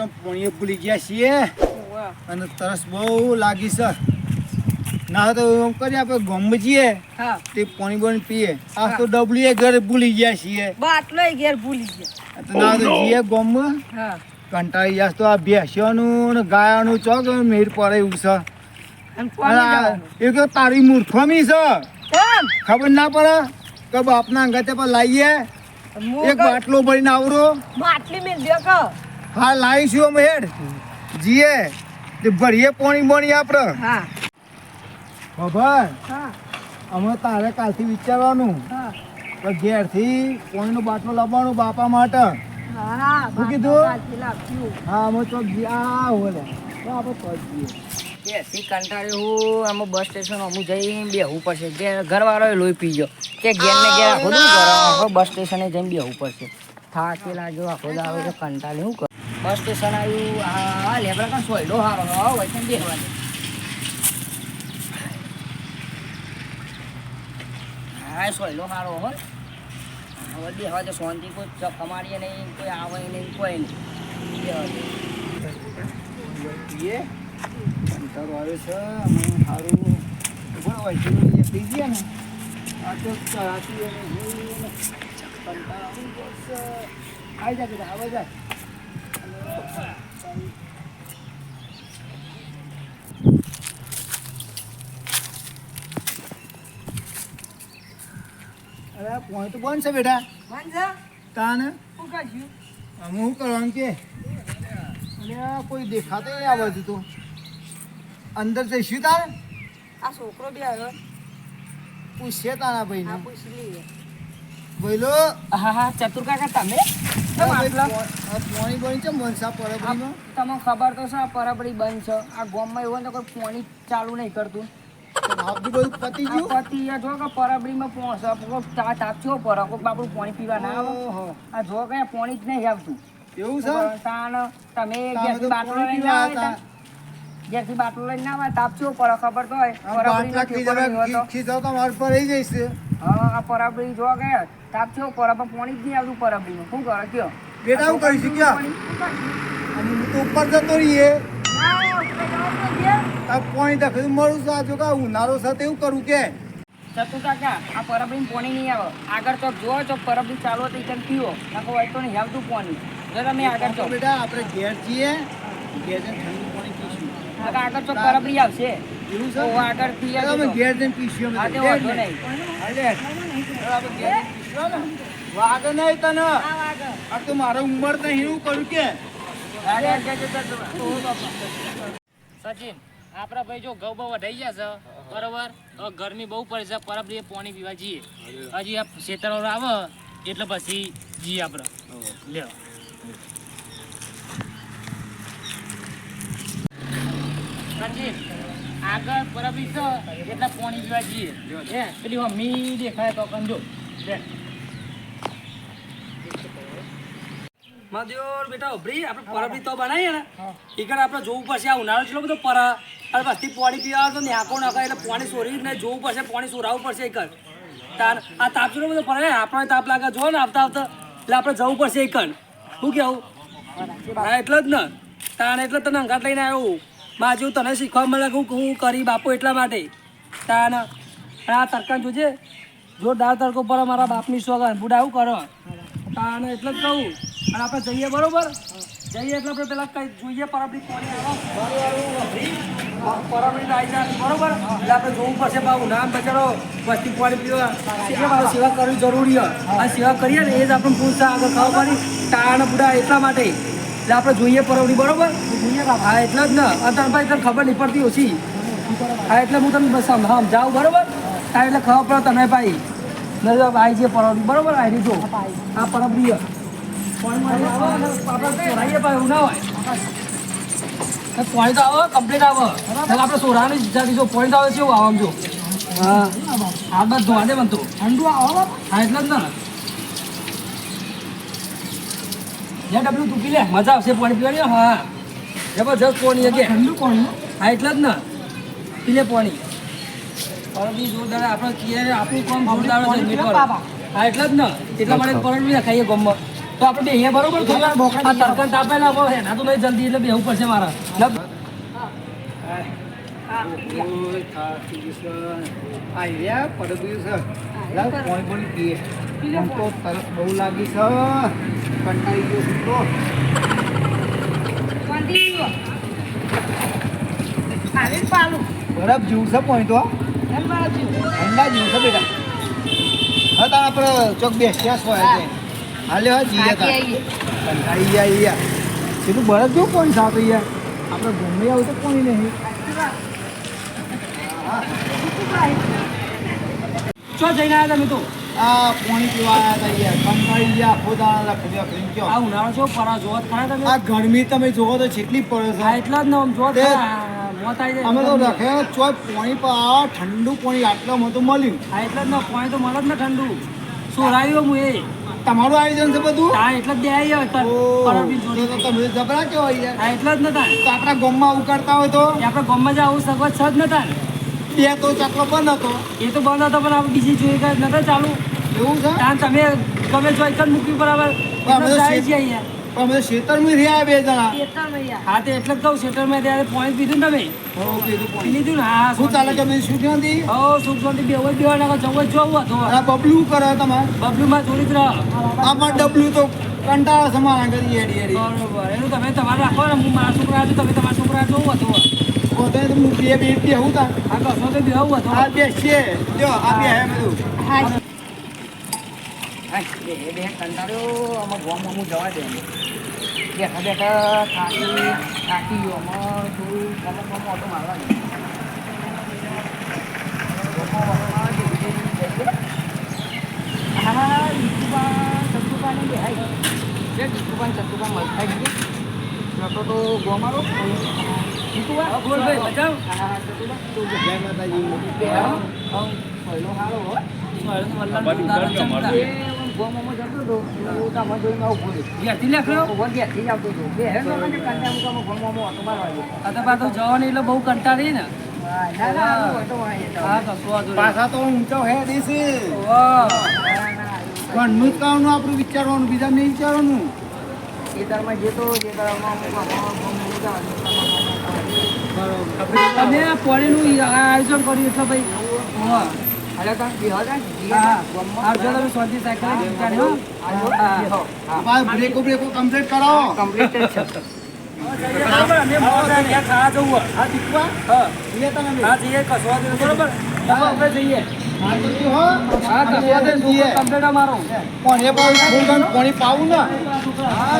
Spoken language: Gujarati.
તો પોણીએ ભૂલી ગયા છીએ. અને તરસ બહુ લાગી છે. ના તો એમ કરીએ આપણે ગામમાં જઈએ તે પાણી બોણી પીએ. આ તો ડબલીએ ઘરે ભૂલી ગયા છીએ. બાટલો ઘેર ભૂલી ગયા. તો ના તો જઈએ ગમ. કંટાળી ગયા તો આ ભેંસ્યોનું ને ગાયાનું ચોક મેર પડે એવું છે. એ તો તારી મૂર્ખમી છે. ખબર ના પડે કે બાપના અંગાતે પર લાવીએ એક બાટલો ભરીને આવરો. બાટલી મેલ દે. હા લાવીશું અમે હેડ. જીએ તે ભરીએ પોણી બોણી આપણે હા. ખબર હા. અમે તારે કાલથી વિચારવાનું. હા. કે ઘેરથી પોણીનો બાટલો લાવવાનો બાપા માટે. હા હા. શું કીધું? હા અમે તો જઈએ બેસી કંટાળ્યો બસ સ્ટેશન અમુક જઈને બેહવું પડશે. કે ઘરવાળો લોહી પી ગયો. કે ઘેર ને. ઘેર આખો બસ સ્ટેશને જઈને બેહવું પડશે. થાકી લાગ્યો આખો દાડો તો કંટાળી શું કર? બસ સ્ટેશન આવ્યું. આ લેબડા કાં સોયડો હારો હા વૈકન બેહવાની હા, સોયડો હારો હોય. હવે બેહવા તો શાંતિ કોઈ કમાડીએ નહીં, કોઈ આવે નહીં, કોઈ નહીં. બેહવા કંટાળો આવે છે. અમે સારું ઊભો હોય છે એ પી ગયા ને આ તો ચડાતી કંટાળો આવી છે. આવી જા બેટા, આવે જા. અરે પોઈન્ટ બંધ છે બેટા. વાંજા, તાને? શું કરશું? હું કરવાનું કે? અરે કોઈ દેખાતો નહીં આવડતું તો. અંદર જઈશું તારે? આ છોકરો બી આવ્યો. પૂછશે તારા ભાઈ ભાઈને પૂછી લઈએ. બોલો. હા હા ચતુર કાકા તમે પાણી બની છે મનસા પરબડીમાં તમને ખબર તો છે આ પરબડી બંધ છે. આ ગામમાં એવું ને કોઈ પાણી ચાલુ નહીં કરતું. આપડી બધું પતી ગયું? પતિ જો કે પરબડીમાં પહોંચે તાપ તાપચ્યો પર. કોઈ બાપડું પાણી પીવા ના આવે. આ જો કે પાણી જ નહીં આવતું. એવું છે? તાણ તમે તામે બાટલો લઈને પીવા હતા. ઘેરથી બાટલો લઈને ના આવે તાપચ્યો પર ખબર તો હોય. હોય તો. માર પર રહી જઈશ હા આ પરબડી જોવા ગયા. તાપચ્યો પર પણ પાણી જ નહીં આવતું પરબડીમાં શું કરે કયો? બેટા હું કરીશું ક્યાં અને હું તો ઉપર જતો રહીએ. આ પાણી મળું છું આ જો કે ઉનાળો સાથે એવું કરું કે. ચતુ કાકા આ પરબડી પાણી નહીં આવે. આગળ ચોક જોવો ચોક પરબડી ચાલુ હતી તેમ પીવો નાખો હોય તો નહીં આવતું પાણી. જો તમે આગળ તો ચોક બેટા આપણે ઘેર છીએ. ઘેર ઠંડુ આગળ તો બરાબરી આવશે. તો આગળ ઘેર જઈને તે. તો. નહીં. વાગે તને. આ તો મારો ઉંમર નહીં હું કરું કે સચિન આપડા ભાઈ જો ઘઉં બહુ વઢાઈ ગયા છે બરોબર? હવે ગરમી બહુ પડે છે પરબ એ પાણી પીવા જઈએ. હજી આ ખેતરો આવે એટલે પછી જઈએ આપણે. લ્યો. આગળ પરબ તો એટલા પોણી પીવા જઈએ હે પેલી મમ્મી દેખાય તો કંજો માધ્યોર બેટા ઉભરી આપણે પરબડી તો બનાવીએ ને. ઈકડ આપણે જોવું પડશે આ ઉનાળો જેટલો બધો પર. અને પછી પાણી પીવા તો ન્યાકો નાખે એટલે પાણી સોરી ને જોવું પડશે પાણી સોરાવવું પડશે ઈકડ તાર આ તાપ જેટલો બધો પડે આપણે તાપ લાગે જો ને આવતા આવતા. એટલે આપણે જવું પડશે ઈકડ શું કેવું? હા એટલે જ ને. તાણ એટલે તને અંગાત લઈને આવ્યો જેવું તને શીખવા મળે હું હું કરી બાપુ એટલા માટે. તાન, આ તરકાન જોજે. જોરદાર તડકો પર મારા બાપની સોગન બુડા એવું કરો. તાન, એટલે જ કહું. અને આપણે જઈએ, બરોબર? જઈએ એટલે આપણે પેલા કઈ જોઈએ પરબડી કોને આવો. આવી જાય, બરોબર? એટલે આપણે જોવું પડશે બાબુ નામ બચારો વસ્તી પાણી પીવા? સેવા કરવી જરૂરી આ સેવા કરીએ ને, એ જ આપણે પૂછતા આગળ ખાવા પડી. તાણ બુડા, એટલા માટે. એટલે આપણે જોઈએ પરવડી બરોબર? હા એટલે જ ને. અત્યારે ભાઈ તને ખબર નહીં પડતી ઓછી. હા એટલે હું તમને બસ સમજાવું બરોબર? હા એટલે ખબર પડે તને ભાઈ. નજર આવી છે પરવડી બરોબર? આવી જો આ પરવડી પાણી આપણે ભાઈ ના હોય. પોઈન્ટ આવે કમ્પ્લીટ આવે. એટલે આપણે સોરાની જાતી જો પોઈન્ટ આવે છે એવું આવે આમ જો. હા. આ બસ ધોવા દે બનતું ઠંડુ આવે હા એટલે જ ને. લે ડબલું તું પી લે. મજા આવશે પાણી પીવાની. હા. જબરજસ્ત પાણી છે કે ઠંડુ પાણી? હા એટલે જ ને. પી લે પાણી. પરબી જોરદાર. આપણે કીએ આપણું કામ જોરદાર છે મીઠું હા એટલે જ ને. એટલા માટે પરબી ખાઈએ ગમમાં. તો આપણે બે અહીંયા બરોબર થોડા આ તરકન તાપેલા હોય એના તો નહીં જલ્દી એટલે બેહવું પડશે મારા. એટલે ઓય, થાકી છે. આ રહ્યા પડ્યું છે. લાવ પાણી પાણી પીએ. તો તરસ બહુ લાગી છે કંટાળી ગયો છું તો બરફ જેવું છે પોઈન્ટ તો ઠંડા જેવું છે બેટા. હા તાર આપણે ચોક બેસ્યા હોય છે હાલે હા જીએ કંટાળી ગયા અહીંયા સીધું બરફ જેવું પોઈન્ટ સાથે યાર. આપણે ગમે આવું તો પાણી નહીં. ચો જઈને આવ્યા તમે તો? આ પાણી પીવા આવ્યા હતા યાર. કંટાળી ગયા આખો દાણા આ ઉનાળો છો ફરા જોત ખરા તમે? આ ગરમી તમે જોવો તો કેટલી પડે છે. એટલા જ ને આમ જોત મોત આવી જાય. અમે તો રખે ચોય પાણી પર આ ઠંડુ પાણી આટલામાં તો મળ્યું. હા એટલે જ ને પાણી તો મળે જ ને ઠંડુ. સોરાયો હું એ. તમારું આયોજન છે બધું? હા એટલે જ બે આવી તમે જબરા કેવો હા એટલે જ નતા તો આપણા ગોમમાં ઉકાળતા હોય તો? આપણા ગામમાં જ આવું સગવડ છે જ નતા. બે તો ચકલો બંધ હતો. એ તો બંધ હતો પણ આપણે બીજી જોઈ ગયા નતા ચાલુ. એવું છે? ત્યાં તમે ગમે જો એક જ મૂકી બરાબર. જાય છે અહીંયા. પણ અમે ખેતરમાં રહ્યા બે જણા. હા તે એટલે જ કહું ત્યારે પોઈન્ટ પીધું તમે. હો, કીધું ને? હા શું ચાલે કે મેં શું નથી હો સુખ શાંતિ બે હોય બે હોય નકર જવું જ જોવું હતું. આ બબલું કરો તમારે બબલુમાં જોડી જ રહો. આમાં ડબલું તો કંટાળા સમાના કરી બરોબર. એનું તમે તમારે રાખો ને હું મારા છોકરા છું તમે તમારા છોકરા જોવું હતું પોતે તો હું બે બે બે હું તા આ તો બે આવું આ હતું. બે છે જો આ બે હે બધું. હા, બે બેન કંટાળ્યો આમાં ગોમાં હું જવા દે બેઠા બેઠા થાકી થાકી ગયો આમાં થોડું ગમો ગમો ઓટો મારવાનો જે. હા દીકુબા ચતુબા ને બેહાય છે દીકુબા ને ચતુબા મળતા જઈએ નતો તો ગોમારો દીકુબા બોલ ભાઈ બચાવ હા ચતુબા તું જય માતાજી હા પહેલો હારો હો ઘેરથી જતો હતો હું તમે જોઈને આવું ભૂલી નીકળ્યો? વગેરેથી જ આવતો હતો. બે હે મને મુકામાં મારવા આ તો પાછું જવાની એટલે બહુ કંટાળી ને. પાછા તો ઊંચો હે દેશે વાહ. ના, ના, ઘરનું જ કામનું આપણું વિચારવાનું બીજા નહીં વિચારવાનું. ખેતરમાં અમુક આમાં ગોમાં તમે આ આયોજન કર્યું છે ભાઈ હા બ્રેકો બ્રેકો કમ્પ્લીટ. જઈએ કમ્પ્લેટ પાવું પાણી ને હા